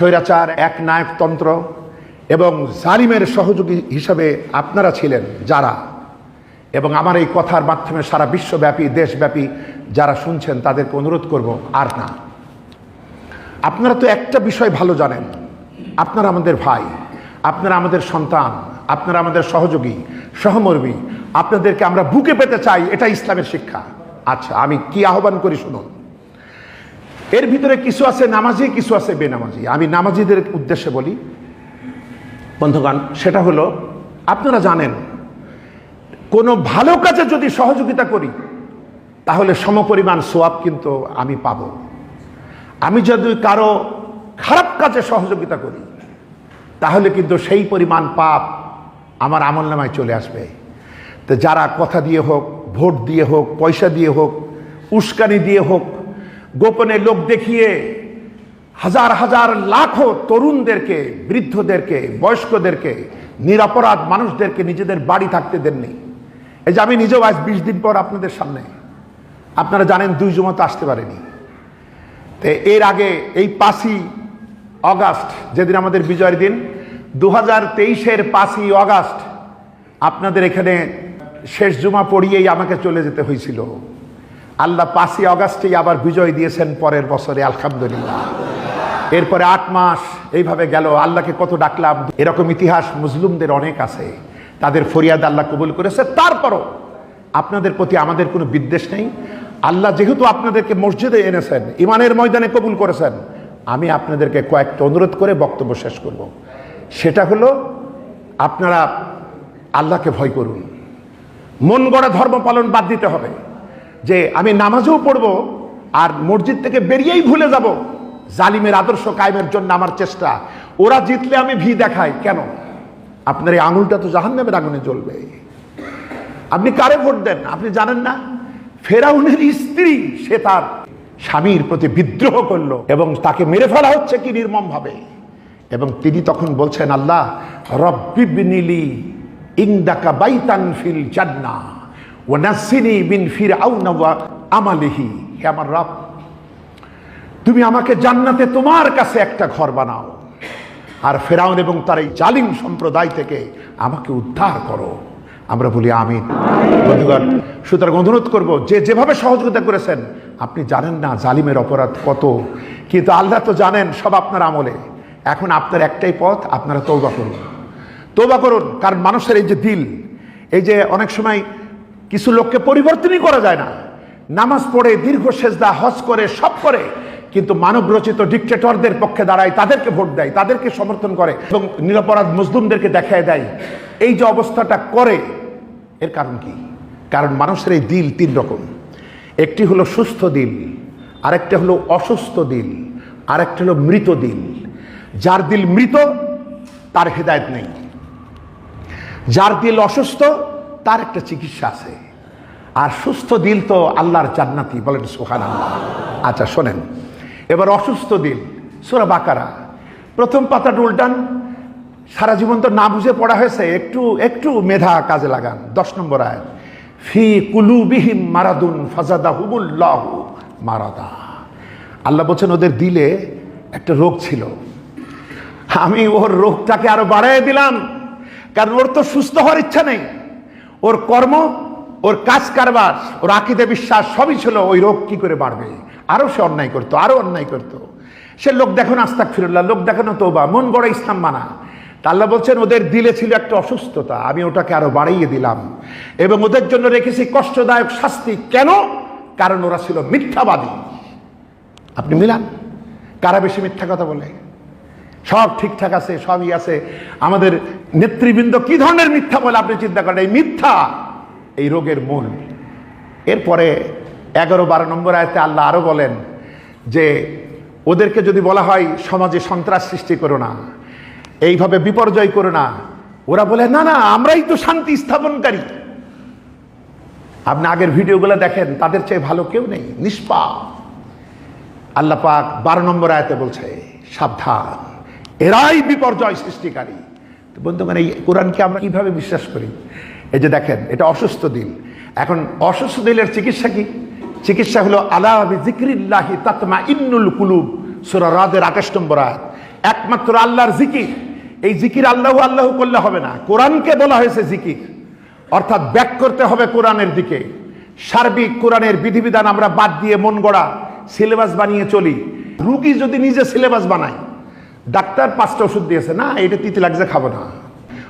স্বৈরাচার, এক নায়কতন্ত্র এবং জালিমের সহযোগী হিসাবে আপনারা ছিলেন যারা। এবং আমার এই কথার মাধ্যমে সারা বিশ্বব্যাপী, দেশব্যাপী যারা শুনছেন তাদেরকে অনুরোধ করব, আর না। আপনারা তো একটা বিষয় ভালো জানেন। আপনারা আমাদের ভাই, আপনারা আমাদের সন্তান, আপনারা আমাদের সহযোগী, সহমর্মী। আপনাদেরকে আমরা বুকে পেতে চাই, এটা ইসলামের শিক্ষা। আচ্ছা আমি কি আহ্বান করি শুনুন। এর ভিতরে কিছু আছে নামাজি, কিছু আছে বেনামাজি। আমি নামাজিদের উদ্দেশ্যে বলি, বন্ধুগণ, সেটা হলো, আপনারা জানেন, কোনো ভালো কাজে যদি সহযোগিতা করি, তাহলে সমপরিমাণ সোয়াব কিন্তু আমি পাব। আমি যদি কারও খারাপ কাজে সহযোগিতা করি, তাহলে কিন্তু সেই পরিমাণ পাপ আমার আমল নামায় চলে আসবে। তো যারা কথা দিয়ে হোক, ভোট দিয়ে হোক, পয়সা দিয়ে হোক, উস্কানি দিয়ে হোক গোপনে লোক দেখিয়ে হাজার হাজার লাখো তরুণদেরকে, বৃদ্ধদেরকে, বয়স্কদেরকে, নিরাপরাধ মানুষদেরকে নিজেদের বাড়ি থাকতে দেননি। এই যে আমি নিজেও আজ বিশ দিন পর আপনাদের সামনে, আপনারা জানেন দুই জমা তো আসতে পারেনি। তো এর আগে এই পাঁচই অগাস্ট, যেদিন আমাদের বিজয়ের দিন দু হাজার তেইশের পাঁচই অগাস্ট আপনাদের এখানে শেষ জুমা পড়িয়েই আমাকে চলে যেতে হয়েছিল। আল্লাহ পাঁচই অগাস্টেই আবার বিজয় দিয়েছেন পরের বছরে, আলহামদুলিল্লাহ। এরপরে আট মাস এইভাবে গেল, আল্লাহকে কত ডাকলাম। এরকম ইতিহাস মুসলিমদের অনেক আছে, তাদের ফরিয়াদ আল্লাহ কবুল করেছে। তারপরও আপনাদের প্রতি আমাদের কোনো বিদ্বেষ নেই। আল্লাহ যেহেতু আপনাদেরকে মসজিদে এনেছেন, ইমানের ময়দানে কবুল করেছেন, আমি আপনাদেরকে কয়েকটা অনুরোধ করে বক্তব্য শেষ করব। সেটা হলো, আপনারা আল্লাহকে ভয় করুন। মন গড়া ধর্ম পালন বাদ দিতে হবে। যে আমি নামাজও পড়ব আর মসজিদ থেকে বেরিয়েই ভুলে যাব। জালিমের আদর্শ কায়েমের জন্য আমার চেষ্টা। ওরা জিতলে আমি ভি দেখাই। কেন? আপনার এই আঙুলটা তো জাহান্নামের আগুনে জ্বলবে। আপনি কারে ভোট দেন? আপনি জানেন না? ফেরাউনের স্ত্রী, সে তার স্বামীর প্রতি বিদ্রোহ করল এবং তাকে মেরে ফেলা হচ্ছে কি নির্মম ভাবে এবং তিনি তখন বলছেন, আল্লাহ রব্বিবনিলি ইংদাকা বাইতান ফিল জান্না ও নাসিনি বিন ফির আমালিহি। হে আমার রব তুমি আমাকে জান্নাতে তোমার কাছে একটা ঘর বানাও। আর ফেরাউন এবং তার এই জালিম সম্প্রদায় থেকে আমাকে উদ্ধার করো। আমরা বলি আমিন। বন্ধুগণ সুতরাং অনুরোধ করব যে যেভাবে সহযোগিতা করেছেন আপনি জানেন না জালিমের অপরাধ কত কিন্তু আল্লাহ তো জানেন সব আপনার আমলে। এখন আপনার একটাই পথ আপনারা তৌবা করুন। তৌবা করুন কারণ মানুষের এই যে দিল এই যে অনেক সময় কিছু লোককে পরিবর্তনই করা যায় না। নামাজ পড়ে, দীর্ঘ সেজদা, হজ করে, সব করে, কিন্তু মানব রচিত ডিকটেটরদের পক্ষে দাঁড়ায়, তাদেরকে ভোট দেয়, তাদেরকে সমর্থন করে এবং নিরপরাধ মুসলিমদেরকে দেখায় দেয়। এই যে অবস্থাটা করে, এর কারণ কি? কারণ মানুষের এই দিল তিন রকম। একটি হলো সুস্থ দিল, আরেকটা হলো অসুস্থ দিল, আরেকটা হলো মৃত দিল। যার দিল মৃত, তার হেদায়ত নেই। যার দিল অসুস্থ তার একটা চিকিৎসা আছে। আর সুস্থ দিল তো আল্লাহর জান্নাতি বলেন সোহান আল্লাহ আচ্ছা শোনেন। এবার অসুস্থ দিল, সুরা বাকারা। প্রথম পাতাটা উল্টান। সারা জীবন তো না বুঝে পড়া হয়েছে, একটু একটু মেধা কাজে লাগান। দশ নম্বর আয় ফি কুলুবিহিম মারাদুন ফাজাদা হুবুল্লাহ মারাদা। আল্লাহ বলছেন, ওদের দিলে একটা রোগ ছিল। আমি ওর রোগটাকে আরও বাড়াই দিলাম, কারণ ওর তো সুস্থ হওয়ার ইচ্ছা নেই। ওর কর্ম, ওর কাজ কারবার, ওর আকিদে বিশ্বাস, সবই ছিল ওই রোগ কি করে বাড়বে? আরও সে অন্যায় করতো আরও অন্যায় করতো। সে লোক দেখো আস্তাক ফিরুল্লাহ লোক দেখানো তোবা মন গড়া ইসলাম মানা। তা আল্লাহ বলছেন, ওদের দিলে ছিল একটা অসুস্থতা, আমি ওটাকে আরও বাড়িয়ে দিলাম। এবং ওদের জন্য রেখেছি কষ্টদায়ক শাস্তি। কেন? কারণ ওরা ছিল মিথ্যাবাদী। আপনি মিলান? কারা বেশি মিথ্যা কথা বলে? সব ঠিকঠাক আছে, সবই আছে। আমাদের নেতৃবৃন্দ কি ধরনের মিথ্যা বলে আপনি চিন্তা করেন? এই মিথ্যা, এই রোগের মূল। এরপরে এগারো বারো নম্বর আয়তে আল্লাহ আরও বলেন যে, ওদেরকে যদি বলা হয়, সমাজে সন্ত্রাস সৃষ্টি করো না, এইভাবে বিপর্যয় করো না। ওরা বলে, না না, আমরাই তো শান্তি স্থাপনকারী। আপনি আগের ভিডিওগুলো দেখেন, তাদের চেয়ে ভালো কেউ নেই, নিষ্পাপ। আল্লাহ পাক বারো নম্বর আয়তে বলছে, সাবধান। এরাই বিপর্যয় সৃষ্টিকারী। বন্ধুগণ, এই কোরআনকে আমরা কীভাবে বিশ্বাস করি? এই যে দেখেন, এটা অসুস্থ দিল। এখন অসুস্থ দিলের চিকিৎসা কি? চিকিৎসা হলো আলা জিক্রিল্লাহি তাতমা ইন্নুল কুলুব, সুরা রাদের আঠাশ নম্বর আয়াত। একমাত্র আল্লাহর জিকির। এই জিকির আল্লাহ আল্লাহ করলে হবে না। কোরআনকে বলা হয়েছে জিকির। অর্থাৎ ব্যাক করতে হবে কোরআনের দিকে। সার্বিক কোরআনের বিধিবিধান আমরা বাদ দিয়ে মন গড়া, সিলেবাস বানিয়ে চলি। রুগী যদি নিজে সিলেবাস বানায় ডাক্তার পাঁচটা ওষুধ দিয়েছে, না, এটা তিতে লাগছে, খাব না।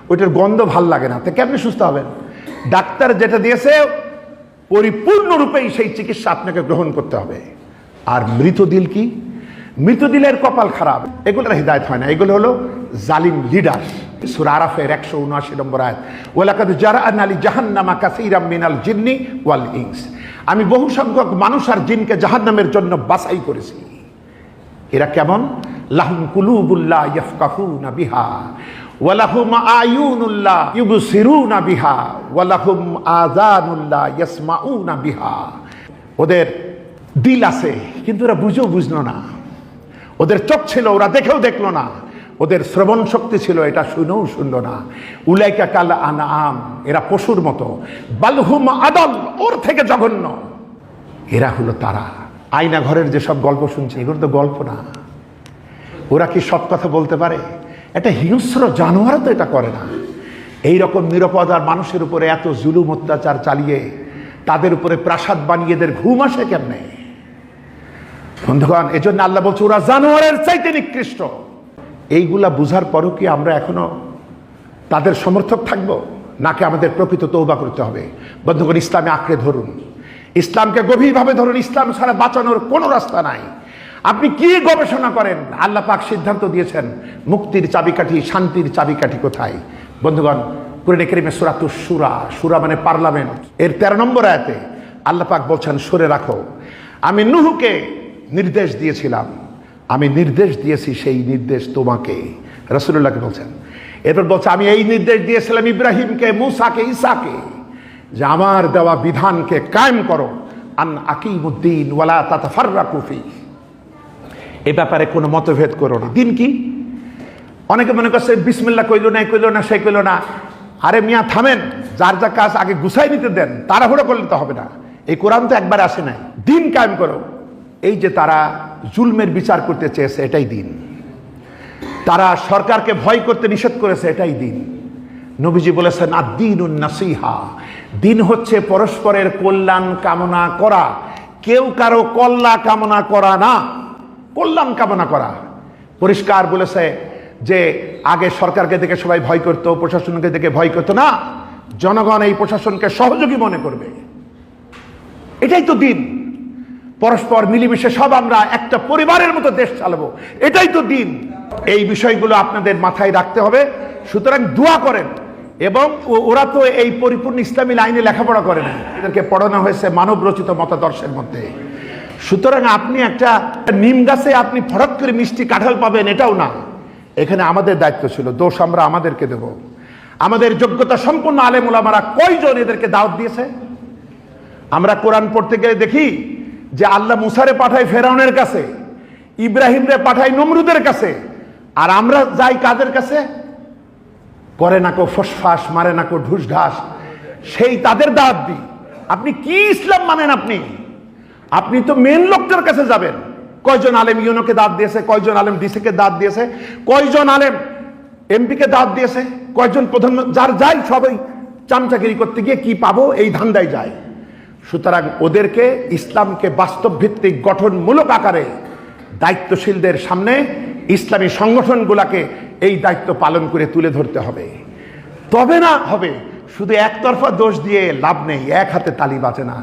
ওইটার গন্ধ ভালো লাগে না। তো কেমনি সুস্থ হবেন? ডাক্তার যেটা দিয়েছে, পরিপূর্ণরূপেই সেই চিকিৎসা আপনাকে গ্রহণ করতে হবে। আর মৃতদিল কি? মৃতদিলের কপাল খারাপ। এগুলোর হৃদায়ত হয় না। এগুলো হলো জালিম লিডার। সুরা আরাফের একশো উনআশি নম্বর আয়াত, ওয়ালাকাদ যারা আলী জাহান্নামা কাসিরাম মিনাল জিন্নি ওয়াল ইংস আমি বহু সংখ্যক মানুষ আর জিনকে জাহান্নামের জন্য বাছাই করেছি। এরা কেমন? লাহুম কুলুবুল্লাহ ইয়াফকাহুনা বিহা ওয়ালাহুম আয়ুনুল্লাহ ইউবসিরুনা বিহা ওয়ালাহুম আযানুল্লাহ ইয়াসমাউনা বিহা। ওদের দিল আছে, কিন্তু ওরা বুঝেও বুঝলো না। ওদের চোখ ছিল, ওরা দেখেও দেখল না। ওদের শ্রবণ শক্তি ছিল, এটা শুনেও শুনল না। উলাইকা কাল আনাম এরা পশুর মতো। বালহুম আদল, ওর থেকে জঘন্য। এরা হলো তারা। আয়না ঘরের যেসব গল্প শুনছে, এগুলো তো গল্প না। ওরা কি সব কথা বলতে পারে? একটা হিংস্র জানোয়ারও তো এটা করে না। এই রকম নিরাপদ আর মানুষের উপরে এত জুলুম অত্যাচার চালিয়ে তাদের উপরে প্রাসাদ বানিয়ে এদের ঘুম আসে কেমনে? বন্ধুগণ, এজন্য আল্লাহ বলছে, ওরা জানোয়ারের চাইতে নিকৃষ্ট। এইগুলা বুঝার পরও কি আমরা এখনও তাদের সমর্থক থাকব? নাকি আমাদের প্রকৃত তৌবা করতে হবে? বন্ধুগণ, ইসলামে আঁকড়ে ধরুন। ইসলামকে গভীরভাবে ধরুন। ইসলাম ছাড়া বাঁচানোর কোনো রাস্তা নাই। আপনি কি গবেষণা করেন? আল্লাহ পাক সিদ্ধান্ত দিয়েছেন, মুক্তির চাবিকাঠি, শান্তির চাবিকাঠি কোথায়? বন্ধুগণ, কুরআনে কারিমে সুরাতু সুরা সুরা মানে পার্লামেন্ট। এর তেরো নম্বর আয়াতে আল্লাহ পাক বলছেন, সরে রাখো। আমি নুহুকে নির্দেশ দিয়েছিলাম। আমি নির্দেশ দিয়েছি সেই নির্দেশ তোমাকে। রসুল্লাহকে বলছেন, এরপর বলছে, আমি এই নির্দেশ দিয়েছিলাম ইব্রাহিমকে, মুসাকে, ঈসাকে, যে আমার দেওয়া বিধানকে কায়েম করো। আন আকিমুদ্দিন ওয়ালা তাতাফাররা কুফি এ ব্যাপারে কোনো মতভেদ করো না। দিন কি? অনেকে মনে করছে বিসমিল্লা কইল না কইল না, সে কইল না। আরে মিয়া, থামেন। যার যা কাজ আগে গুছাই নিতে দেন, তাড়াহুড়ো করলে তো হবে না। এই কোরআন তো একবার আসে নাই। দিন কায়েম করো। এই যে তারা জুলমের বিচার করতে চেয়েছে, এটাই দিন। তারা সরকারকে ভয় করতে নিষেধ করেছে, এটাই দিন। নবীজি বলেছেন আদিন নাসিহা। দিন হচ্ছে পরস্পরের কল্যাণ কামনা করা। কেউ কারও কল্যাণ কামনা করা না। কল্যাণ কামনা করা। পরিষ্কার বলেছে যে আগে সরকারকে দেখে সবাই ভয় করতো, প্রশাসনকে দেখে ভয় করতো না। জনগণ এই প্রশাসনকে সহযোগী মনে করবে। এটাই তো দিন। পরস্পর মিলেমিশে সব আমরা একটা পরিবারের মতো দেশ চালাবো। এটাই তো দিন। এই বিষয়গুলো আপনাদের মাথায় রাখতে হবে। সুতরাং দোয়া করেন। এবং ওরা তো এই পরিপূর্ণ ইসলামী লাইনে লেখাপড়া করে না। এদেরকে পড়ানো হয়েছে মানব রচিত মতাদর্শের মধ্যে। সুতরাং আপনি একটা নিম গাছে আপনি ফরক করে মিষ্টি কাঁঠাল পাবেন, এটাও না। এখানে আমাদের দায়িত্ব ছিল, দোষ আমরা আমাদেরকে দেব। আমাদের যোগ্যতা সম্পন্ন আলেম ওলামারা কয়জন এদেরকে দাওয়াত দিয়েছে? আমরা কোরআন পড়তে গেলে দেখি যে আল্লাহ মুসারে পাঠায় ফেরাউনের কাছে, ইব্রাহিমরে পাঠায় নমরুদের কাছে, আর আমরা যাই কাদের কাছে? করে না কো ফসফাস, মারে না কো ঢুস ঢাস সেই তাদের দাঁত দিই। আপনি কি ইসলাম মানেন আপনি? আপনি তো মেন লোকটার কাছে যাবেন। কয়জন আলেম ইউনোকে দাঁত দিয়েছে, কয়জন আলেম ডিসিকে দাঁত দিয়েছে, কয়জন আলেম এমপিকে দাঁত দিয়েছে, কয়জন প্রধান যার যাই সবাই চামচাগিরি করতে গিয়ে কি পাবো, এই ধান্দায় যায়। সুতরাং ওদেরকে ইসলামকে বাস্তব ভিত্তিক গঠনমূলক আকারে দায়িত্বশীলদের সামনে ইসলামী সংগঠনগুলাকে এই দায়িত্ব পালন করে তুলে ধরতে হবে। তবে না হবে, শুধু একতরফা দোষ দিয়ে লাভ নেই, এক হাতে তালি বাঁচে না।